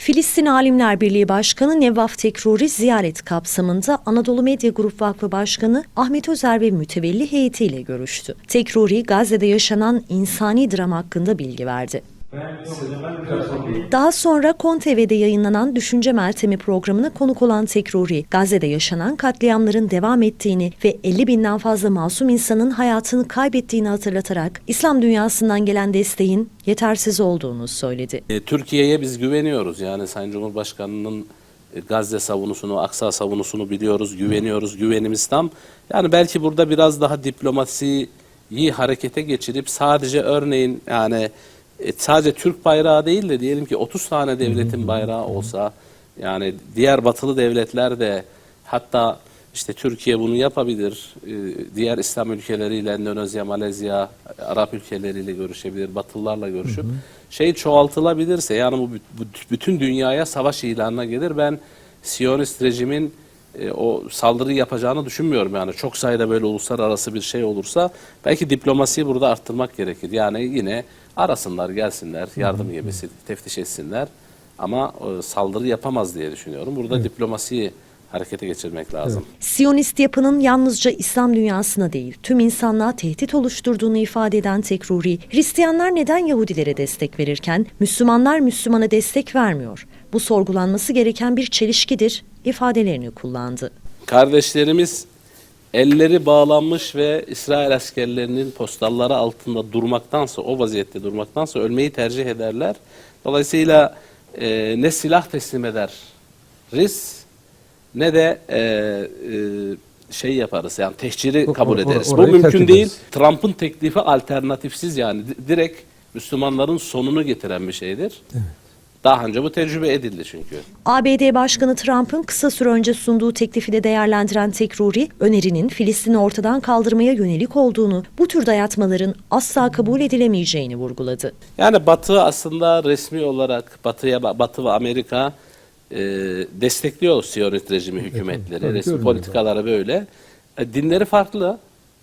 Filistin Alimler Birliği Başkanı Nevvaf Tekruri ziyaret kapsamında Anadolu Medya Grup Vakfı Başkanı Ahmet Özer ve mütevelli heyetiyle görüştü. Tekruri Gazze'de yaşanan insani dram hakkında bilgi verdi. Daha sonra KonTV'de yayınlanan Düşünce Meltemi programına konuk olan Tekruri, Gazze'de yaşanan katliamların devam ettiğini ve 50 binden fazla masum insanın hayatını kaybettiğini hatırlatarak İslam dünyasından gelen desteğin yetersiz olduğunu söyledi. E, Türkiye'ye biz güveniyoruz. Yani Sayın Cumhurbaşkanı'nın e, Gazze savunusunu, Aksa savunusunu biliyoruz, güveniyoruz, güvenimiz tam. Yani belki burada biraz daha diplomasiyi harekete geçirip sadece örneğin yani e, sadece Türk bayrağı değil de diyelim ki 30 tane devletin bayrağı olsa yani diğer batılı devletler de hatta işte Türkiye bunu yapabilir. E, Diğer İslam ülkeleriyle Endonezya, Malezya, Arap ülkeleriyle görüşebilir, Batılılarla görüşüp şey çoğaltılabilirse yani bu bu bütün dünyaya savaş ilanına gelir. Ben Siyonist rejimin e, o saldırı yapacağını düşünmüyorum yani çok sayıda böyle uluslararası bir şey olursa belki diplomasiyi burada arttırmak gerekir. Yani yine arasınlar gelsinler yardım gemisi teftiş etsinler ama e, saldırı yapamaz diye düşünüyorum. Burada diplomasiyi harekete geçirmek lazım. Siyonist yapının yalnızca İslam dünyasına değil, tüm insanlığa tehdit oluşturduğunu ifade eden Tekruri, Hristiyanlar neden Yahudilere destek verirken Müslümanlar Müslümana destek vermiyor? Bu sorgulanması gereken bir çelişkidir ifadelerini kullandı. Kardeşlerimiz elleri bağlanmış ve İsrail askerlerinin postalları altında durmaktansa, o vaziyette durmaktansa ölmeyi tercih ederler. Dolayısıyla e, ne silah teslim ederiz ne de e, e, şey yaparız yani tehciri O- kabul or- ederiz. Bu orayı terk mümkün değil. Trump'ın teklifi alternatifsiz yani Di- direkt Müslümanların sonunu getiren bir şeydir. Daha önce bu tecrübe edildi çünkü. ABD Başkanı Trump'ın kısa süre önce sunduğu teklifi de değerlendiren Tekruri, önerinin Filistin'i ortadan kaldırmaya yönelik olduğunu, bu tür dayatmaların asla kabul edilemeyeceğini vurguladı. Yani Batı aslında resmi olarak Batı'ya Batı ve Amerika e, destekliyor Siyonist rejimi hükümetleri. tabii, resmi politikaları böyle. E, dinleri farklı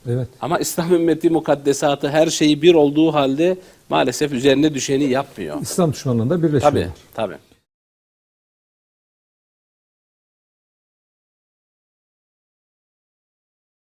Evet. ama İslam ümmeti mukaddesatı her şeyi bir olduğu halde maalesef üzerine düşeni yapmıyor. İslam düşmanlığında birleşiyorlar. Tabii tabii.